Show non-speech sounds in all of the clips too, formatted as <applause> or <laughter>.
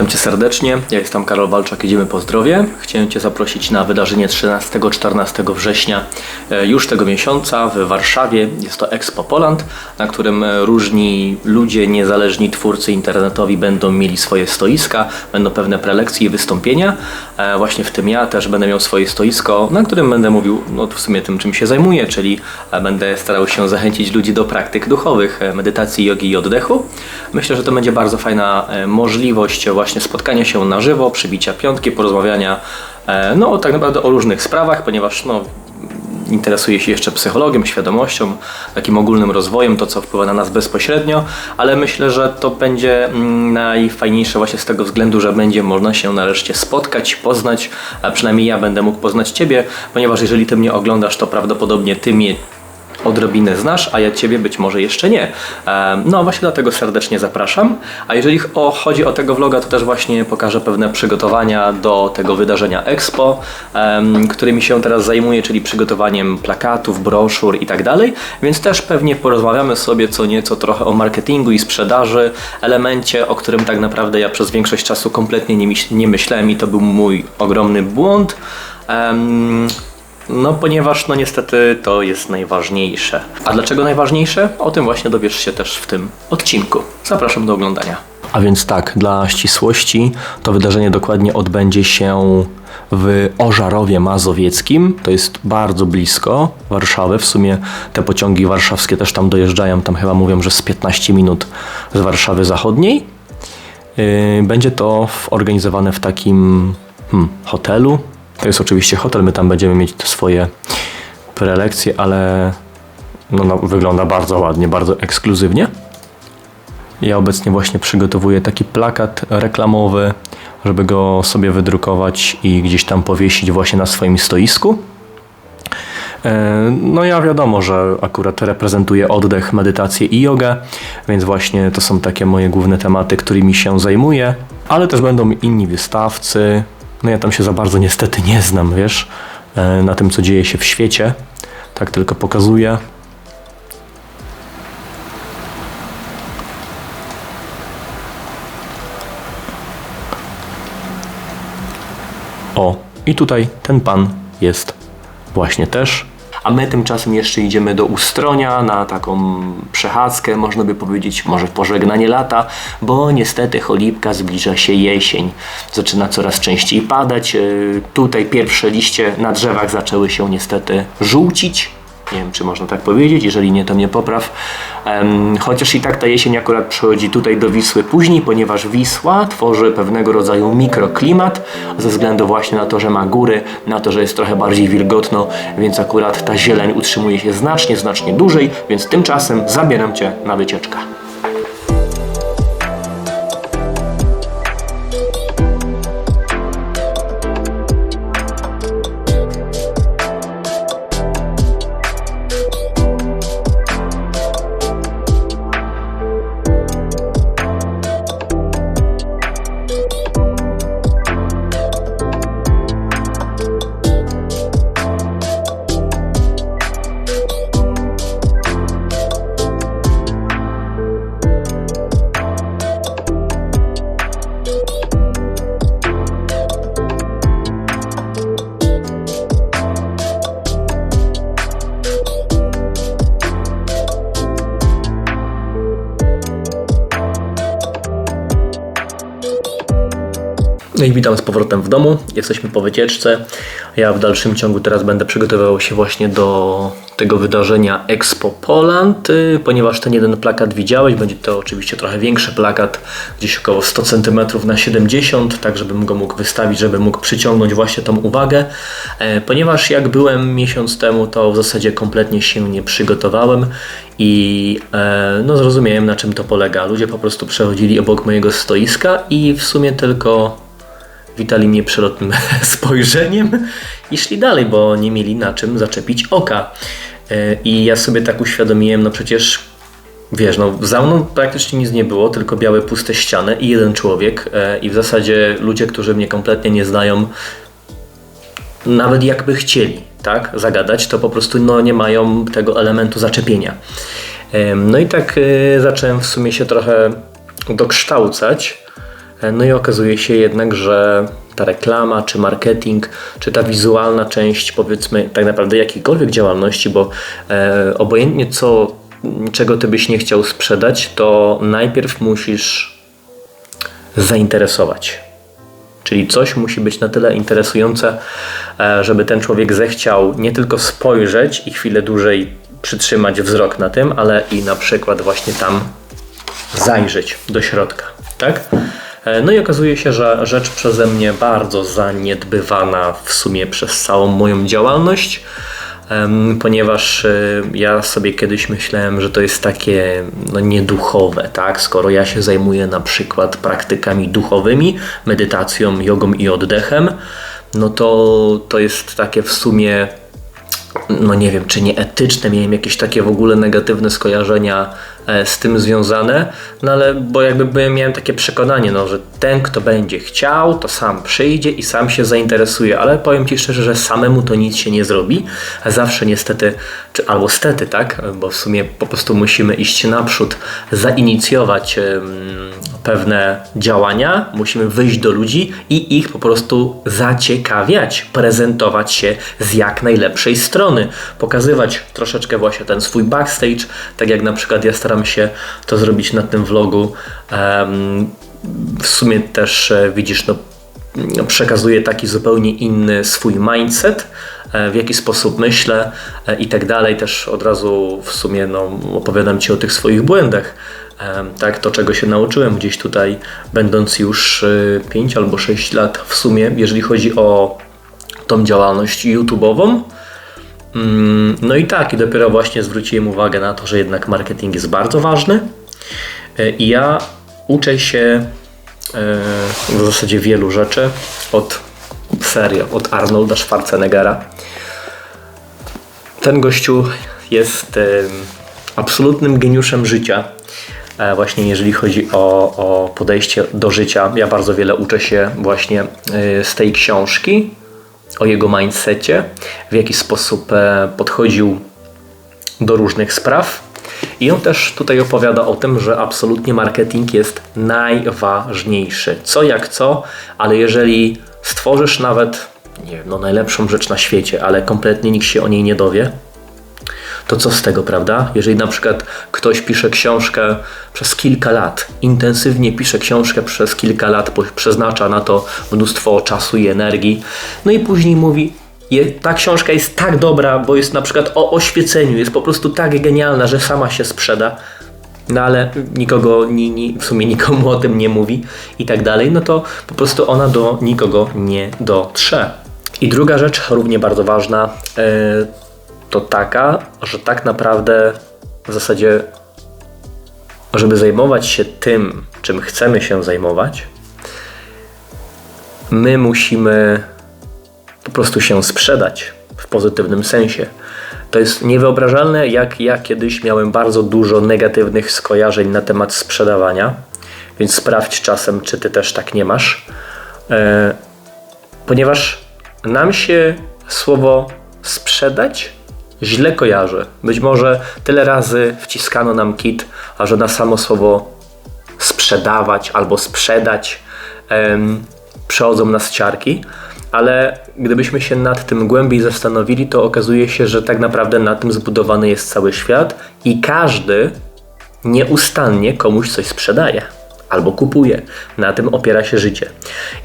Witam Cię serdecznie. Ja jestem Karol Walczak, idziemy po zdrowie. Chciałem Cię zaprosić na wydarzenie 13-14 września e, już tego miesiąca w Warszawie. Jest to Expo Poland, na którym e, różni ludzie, niezależni twórcy internetowi będą mieli swoje stoiska, będą pewne prelekcje i wystąpienia. E, Właśnie w tym ja też będę miał swoje stoisko, na którym będę mówił no, w sumie tym, czym się zajmuję, czyli e, będę starał się zachęcić ludzi do praktyk duchowych, e, medytacji, jogi i oddechu. Myślę, że to będzie bardzo fajna możliwość właśnie spotkania się na żywo, przybicia piątki, porozmawiania no tak naprawdę o różnych sprawach, ponieważ no, interesuję się jeszcze psychologią, świadomością, takim ogólnym rozwojem, to co wpływa na nas bezpośrednio, ale myślę, że to będzie mm, najfajniejsze właśnie z tego względu, że będzie można się nareszcie spotkać, poznać, a przynajmniej ja będę mógł poznać Ciebie, ponieważ jeżeli Ty mnie oglądasz, to prawdopodobnie Ty mnie odrobinę znasz, a ja Ciebie być może jeszcze nie. No właśnie dlatego serdecznie zapraszam. A jeżeli chodzi o tego vloga, to też właśnie pokażę pewne przygotowania do tego wydarzenia Expo, którymi się teraz zajmuję, czyli przygotowaniem plakatów, broszur i tak dalej. Więc też pewnie porozmawiamy sobie co nieco trochę o marketingu i sprzedaży, elemencie, o którym tak naprawdę ja przez większość czasu kompletnie nie myślałem i to był mój ogromny błąd. No, ponieważ no niestety to jest najważniejsze. A dlaczego najważniejsze? O tym właśnie dowiesz się też w tym odcinku. Zapraszam do oglądania. A więc tak, dla ścisłości, to wydarzenie dokładnie odbędzie się w Ożarowie Mazowieckim. To jest bardzo blisko Warszawy. W sumie te pociągi warszawskie też tam dojeżdżają. Tam chyba mówią, że z 15 minut z Warszawy Zachodniej. Yy, Będzie to organizowane w takim hmm, hotelu. To jest oczywiście hotel, my tam będziemy mieć swoje prelekcje, ale no, no, wygląda bardzo ładnie, bardzo ekskluzywnie. Ja obecnie właśnie przygotowuję taki plakat reklamowy, żeby go sobie wydrukować i gdzieś tam powiesić właśnie na swoim stoisku. E, No ja wiadomo, że akurat reprezentuję oddech, medytację i jogę, więc właśnie to są takie moje główne tematy, którymi się zajmuję, ale też będą inni wystawcy. No ja tam się za bardzo niestety nie znam, wiesz, e, na tym co dzieje się w świecie. Tak tylko pokazuję. O, i tutaj ten pan jest właśnie też. A my tymczasem jeszcze idziemy do Ustronia na taką przechadzkę, można by powiedzieć, może pożegnanie lata, bo niestety cholipka zbliża się jesień. Zaczyna coraz częściej padać. Yy, Tutaj pierwsze liście na drzewach zaczęły się niestety żółcić. Nie wiem, czy można tak powiedzieć, jeżeli nie, to mnie popraw. Chociaż i tak ta jesień akurat przychodzi tutaj do Wisły później, ponieważ Wisła tworzy pewnego rodzaju mikroklimat, ze względu właśnie na to, że ma góry, na to, że jest trochę bardziej wilgotno, więc akurat ta zieleń utrzymuje się znacznie, znacznie dłużej, więc tymczasem zabieram Cię na wycieczkę. I witam z powrotem w domu. Jesteśmy po wycieczce. Ja w dalszym ciągu teraz będę przygotowywał się właśnie do tego wydarzenia Expo Poland, y, ponieważ ten jeden plakat widziałeś. Będzie to oczywiście trochę większy plakat, gdzieś około 100 cm na 70, tak żebym go mógł wystawić, żeby mógł przyciągnąć właśnie tą uwagę. E, Ponieważ jak byłem miesiąc temu, to w zasadzie kompletnie się nie przygotowałem i e, no zrozumiałem na czym to polega. Ludzie po prostu przechodzili obok mojego stoiska i w sumie tylko witali mnie przelotnym <laughs> spojrzeniem i szli dalej, bo nie mieli na czym zaczepić oka. E, I ja sobie tak uświadomiłem, no przecież wiesz, no za mną praktycznie nic nie było, tylko białe puste ściany i jeden człowiek e, i w zasadzie ludzie, którzy mnie kompletnie nie znają, nawet jakby chcieli, tak, zagadać, to po prostu no, nie mają tego elementu zaczepienia. Em, No i tak e, zacząłem w sumie się trochę dokształcać E, No i okazuje się jednak, że ta reklama, czy marketing, czy ta wizualna część, powiedzmy, tak naprawdę jakiejkolwiek działalności, bo e, obojętnie co, czego ty byś nie chciał sprzedać, to najpierw musisz zainteresować. Czyli coś musi być na tyle interesujące, e, żeby ten człowiek zechciał nie tylko spojrzeć i chwilę dłużej przytrzymać wzrok na tym, ale i na przykład właśnie tam zajrzeć do środka, tak? E, No i okazuje się, że rzecz przeze mnie bardzo zaniedbywana w sumie przez całą moją działalność, ponieważ e, ja sobie kiedyś myślałem, że to jest takie no, nieduchowe, tak? Skoro ja się zajmuję na przykład praktykami duchowymi, medytacją, jogą i oddechem, no to to jest takie w sumie no nie wiem, czy nieetyczne, miałem jakieś takie w ogóle negatywne skojarzenia z tym związane, no ale bo jakby miałem takie przekonanie, no, że ten, kto będzie chciał, to sam przyjdzie i sam się zainteresuje, ale powiem Ci szczerze, że samemu to nic się nie zrobi, zawsze niestety, czy albo stety, tak, bo w sumie po prostu musimy iść naprzód, zainicjować pewne działania, musimy wyjść do ludzi i ich po prostu zaciekawiać, prezentować się z jak najlepszej strony, pokazywać troszeczkę właśnie ten swój backstage, tak jak na przykład ja staram się to zrobić na tym vlogu. W sumie też e, widzisz, no, przekazuję taki zupełnie inny swój mindset, e, w jaki sposób myślę e, i tak dalej. Też od razu w sumie no, opowiadam Ci o tych swoich błędach. Tak, to czego się nauczyłem gdzieś tutaj, będąc już 5 albo 6 lat w sumie, jeżeli chodzi o tą działalność YouTube'ową. Mm, No i tak, i dopiero właśnie zwróciłem uwagę na to, że jednak marketing jest bardzo ważny. E, I ja uczę się e, w zasadzie wielu rzeczy od serio, od Arnolda Schwarzeneggera. Ten gościu jest absolutnym geniuszem życia. E, Właśnie jeżeli chodzi o, o podejście do życia, ja bardzo wiele uczę się właśnie e, z tej książki, o jego mindsetie, w jaki sposób e, podchodził do różnych spraw. I on też tutaj opowiada o tym, że absolutnie marketing jest najważniejszy. Co jak co, ale jeżeli stworzysz nawet nie wiem, no najlepszą rzecz na świecie, ale kompletnie nikt się o niej nie dowie, to co z tego, prawda? Jeżeli na przykład ktoś pisze książkę przez kilka lat, intensywnie pisze książkę przez kilka lat, przeznacza na to mnóstwo czasu i energii, no i później mówi, ta książka jest tak dobra, bo jest na przykład o oświeceniu, jest po prostu tak genialna, że sama się sprzeda, no ale nikogo, ni, ni, w sumie nikomu o tym nie mówi i tak dalej, no to po prostu ona do nikogo nie dotrze. I druga rzecz, równie bardzo ważna, yy, to taka, że tak naprawdę w zasadzie, żeby zajmować się tym, czym chcemy się zajmować, my musimy po prostu się sprzedać w pozytywnym sensie. To jest niewyobrażalne, jak ja kiedyś miałem bardzo dużo negatywnych skojarzeń na temat sprzedawania, więc sprawdź czasem, czy ty też tak nie masz. E, ponieważ nam się słowo sprzedać źle kojarzy. Być może tyle razy wciskano nam kit, a że na samo słowo sprzedawać albo sprzedać em, przechodzą nas ciarki, ale gdybyśmy się nad tym głębiej zastanowili, to okazuje się, że tak naprawdę na tym zbudowany jest cały świat i każdy nieustannie komuś coś sprzedaje albo kupuje. Na tym opiera się życie.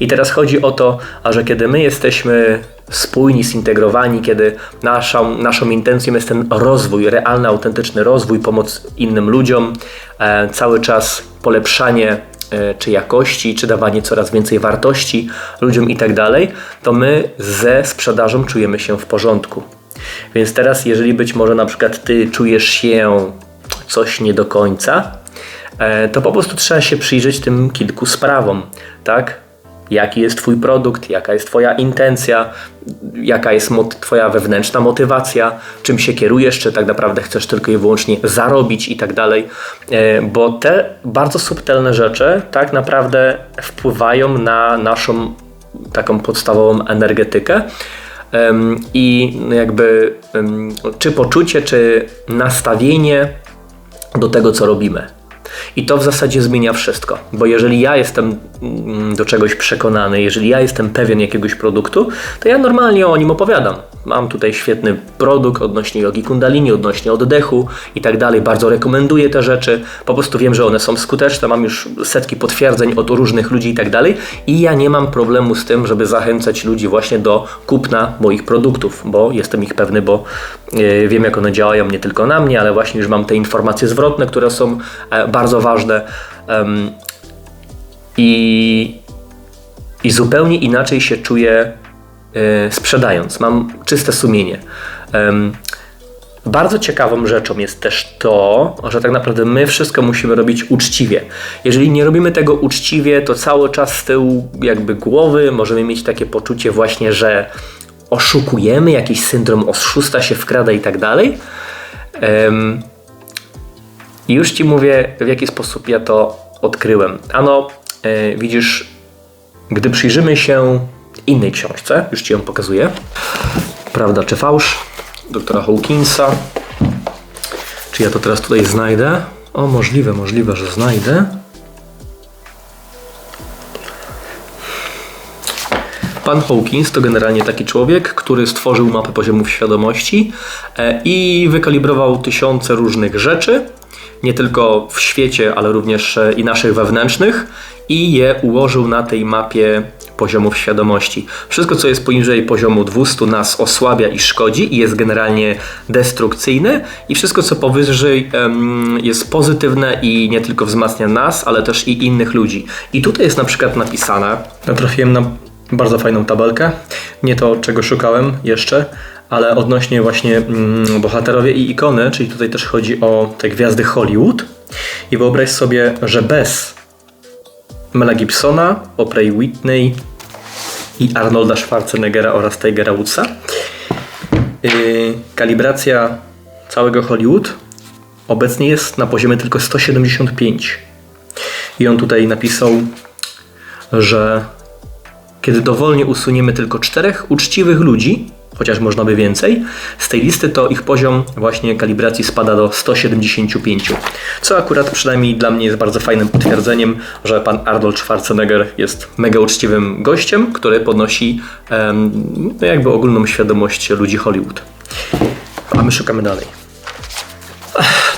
I teraz chodzi o to, a że kiedy my jesteśmy spójni, zintegrowani, kiedy naszą, naszą intencją jest ten rozwój, realny, autentyczny rozwój, pomoc innym ludziom, e, cały czas polepszanie e, czy jakości, czy dawanie coraz więcej wartości ludziom i tak dalej, to my ze sprzedażą czujemy się w porządku. Więc teraz, jeżeli być może na przykład ty czujesz się coś nie do końca, to po prostu trzeba się przyjrzeć tym kilku sprawom, tak? Jaki jest Twój produkt, jaka jest Twoja intencja, jaka jest Twoja wewnętrzna motywacja, czym się kierujesz, czy tak naprawdę chcesz tylko i wyłącznie zarobić i tak dalej, E, bo te bardzo subtelne rzeczy tak naprawdę wpływają na naszą taką podstawową energetykę. I jakby czy poczucie, czy nastawienie do tego, co robimy. I to w zasadzie zmienia wszystko, bo jeżeli ja jestem mm, do czegoś przekonany, jeżeli ja jestem pewien jakiegoś produktu, to ja normalnie o nim opowiadam. Mam tutaj świetny produkt odnośnie jogi kundalini, odnośnie oddechu i tak dalej. Bardzo rekomenduję te rzeczy. Po prostu wiem, że one są skuteczne. Mam już setki potwierdzeń od różnych ludzi i tak dalej. I ja nie mam problemu z tym, żeby zachęcać ludzi właśnie do kupna moich produktów, bo jestem ich pewny, bo yy, wiem, jak one działają nie tylko na mnie, ale właśnie już mam te informacje zwrotne, które są e, bardzo ważne. I, I zupełnie inaczej się czuję E, sprzedając. Mam czyste sumienie. Bardzo ciekawą rzeczą jest też to, że tak naprawdę my wszystko musimy robić uczciwie. Jeżeli nie robimy tego uczciwie, to cały czas z tyłu jakby głowy możemy mieć takie poczucie właśnie, że oszukujemy, jakiś syndrom oszusta się wkrada i tak dalej. I już Ci mówię, w jaki sposób ja to odkryłem. Ano, e, widzisz, gdy przyjrzymy się innej książce, już Ci ją pokazuję. Prawda czy fałsz? Doktora Hawkinsa. Czy ja to teraz tutaj znajdę? O, możliwe, możliwe, że znajdę. Pan Hawkins to generalnie taki człowiek, który stworzył mapę poziomów świadomości e, i wykalibrował tysiące różnych rzeczy, nie tylko w świecie, ale również e, i naszych wewnętrznych, i je ułożył na tej mapie poziomów świadomości. Wszystko, co jest poniżej poziomu 200 nas osłabia i szkodzi i jest generalnie destrukcyjne i wszystko, co powyżej jest pozytywne i nie tylko wzmacnia nas, ale też i innych ludzi. I tutaj jest na przykład napisane, trafiłem na bardzo fajną tabelkę, nie to, czego szukałem jeszcze, ale odnośnie właśnie mm, bohaterowie i ikony, czyli tutaj też chodzi o te gwiazdy Hollywood. I wyobraź sobie, że bez Mela Gibsona, Oprah Whitney i Arnolda Schwarzeneggera oraz Tigera Woodsa. Yy, kalibracja całego Hollywood obecnie jest na poziomie tylko 175. I on tutaj napisał, że kiedy dowolnie usuniemy tylko czterech uczciwych ludzi, chociaż można by więcej. Z tej listy to ich poziom właśnie kalibracji spada do 175, co akurat przynajmniej dla mnie jest bardzo fajnym potwierdzeniem, że pan Arnold Schwarzenegger jest mega uczciwym gościem, który podnosi um, jakby ogólną świadomość ludzi Hollywood. A my szukamy dalej.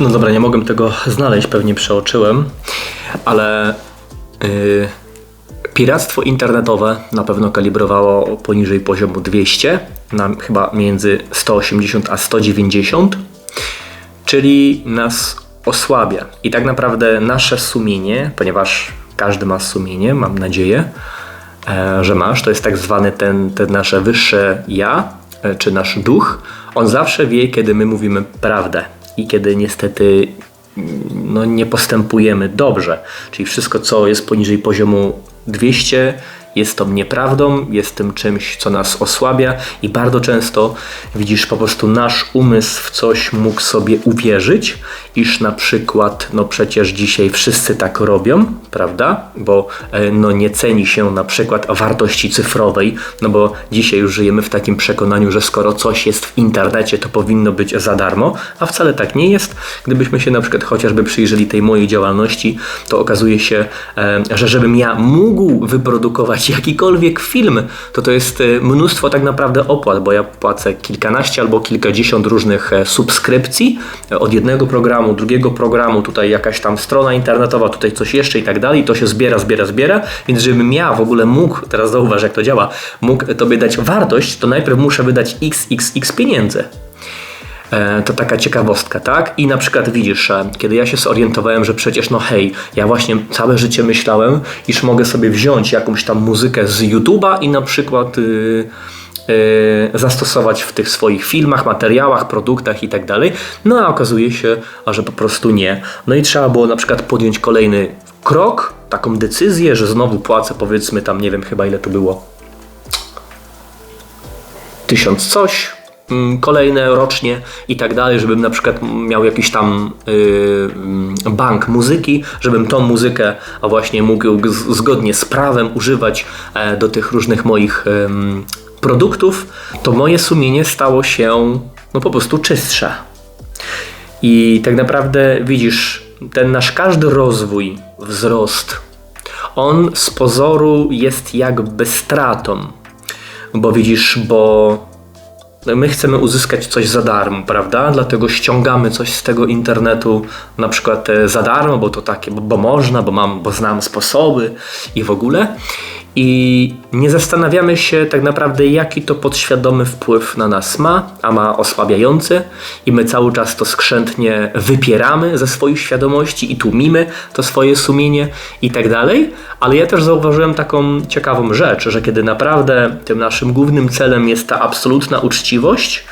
No dobra, nie mogłem tego znaleźć, pewnie przeoczyłem, ale... Yy, Piractwo internetowe na pewno kalibrowało poniżej poziomu 200, na chyba między 180 a 190, czyli nas osłabia. I tak naprawdę nasze sumienie, ponieważ każdy ma sumienie, mam nadzieję, e, że masz, to jest tak zwany ten, ten nasze wyższe ja, e, czy nasz duch, on zawsze wie, kiedy my mówimy prawdę i kiedy niestety no, nie postępujemy dobrze. Czyli wszystko, co jest poniżej poziomu 200 jest to nieprawdą, jest tym czymś, co nas osłabia i bardzo często widzisz po prostu nasz umysł w coś mógł sobie uwierzyć, iż na przykład, no przecież dzisiaj wszyscy tak robią, prawda? Bo e, no nie ceni się na przykład wartości cyfrowej, no bo dzisiaj już żyjemy w takim przekonaniu, że skoro coś jest w internecie, to powinno być za darmo, a wcale tak nie jest. Gdybyśmy się na przykład chociażby przyjrzeli tej mojej działalności, to okazuje się, e, że żebym ja mógł wyprodukować jakikolwiek film, to to jest e, mnóstwo tak naprawdę opłat, bo ja płacę kilkanaście albo kilkadziesiąt różnych e, subskrypcji e, od jednego programu, drugiego programu, tutaj jakaś tam strona internetowa, tutaj coś jeszcze i tak dalej, to się zbiera, zbiera, zbiera, więc żebym ja w ogóle mógł, teraz zauważ jak to działa, mógł Tobie dać wartość, to najpierw muszę wydać xxx pieniędzy. E, to taka ciekawostka, tak? I na przykład widzisz, kiedy ja się zorientowałem, że przecież no hej, ja właśnie całe życie myślałem, iż mogę sobie wziąć jakąś tam muzykę z YouTube'a i na przykład yy, yy, zastosować w tych swoich filmach, materiałach, produktach i tak dalej. No a okazuje się, że po prostu nie. No i trzeba było na przykład podjąć kolejny krok, taką decyzję, że znowu płacę powiedzmy tam, nie wiem chyba ile to było, tysiąc coś, kolejne rocznie i tak dalej, żebym na przykład miał jakiś tam yy, bank muzyki, żebym tą muzykę a właśnie mógł zgodnie z prawem używać e, do tych różnych moich produktów, to moje sumienie stało się no po prostu czystsze. I tak naprawdę widzisz, ten nasz każdy rozwój, wzrost, on z pozoru jest jakby stratą. Bo widzisz, bo my chcemy uzyskać coś za darmo, prawda? Dlatego ściągamy coś z tego internetu, na przykład e, za darmo, bo to takie, bo, bo można, bo mam, bo znam sposoby i w ogóle. I nie zastanawiamy się tak naprawdę, jaki to podświadomy wpływ na nas ma, a ma osłabiający, i my cały czas to skrzętnie wypieramy ze swoich świadomości i tłumimy to swoje sumienie i tak dalej. Ale ja też zauważyłem taką ciekawą rzecz, że kiedy naprawdę tym naszym głównym celem jest ta absolutna uczciwość,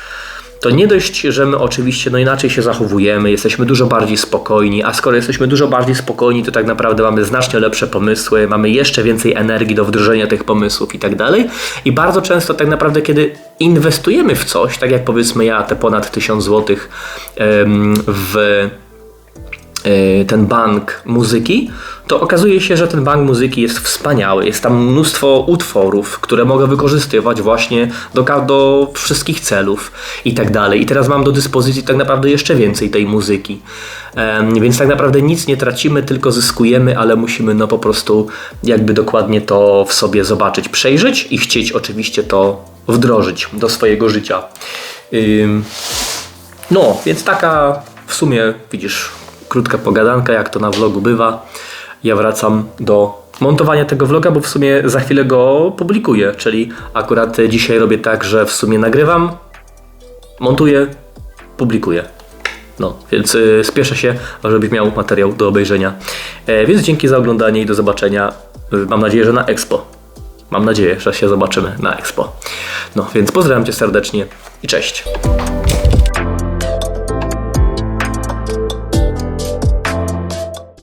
to nie dość, że my oczywiście no inaczej się zachowujemy, jesteśmy dużo bardziej spokojni, a skoro jesteśmy dużo bardziej spokojni, to tak naprawdę mamy znacznie lepsze pomysły, mamy jeszcze więcej energii do wdrożenia tych pomysłów i tak dalej. I bardzo często tak naprawdę, kiedy inwestujemy w coś, tak jak powiedzmy ja te ponad 1000 złotych em, w ten bank muzyki, to okazuje się, że ten bank muzyki jest wspaniały. Jest tam mnóstwo utworów, które mogę wykorzystywać właśnie do, do wszystkich celów i tak dalej. I teraz mam do dyspozycji tak naprawdę jeszcze więcej tej muzyki. Więc tak naprawdę nic nie tracimy, tylko zyskujemy, ale musimy no po prostu jakby dokładnie to w sobie zobaczyć, przejrzeć i chcieć oczywiście to wdrożyć do swojego życia. No, więc taka w sumie, widzisz, krótka pogadanka, jak to na vlogu bywa. Ja wracam do montowania tego vloga, bo w sumie za chwilę go publikuję, czyli akurat dzisiaj robię tak, że w sumie nagrywam, montuję, publikuję. No, więc y, spieszę się, żebyś miał materiał do obejrzenia. E, więc dzięki za oglądanie i do zobaczenia. Y, Mam nadzieję, że na Expo. Mam nadzieję, że się zobaczymy na Expo. No, więc pozdrawiam Cię serdecznie i cześć.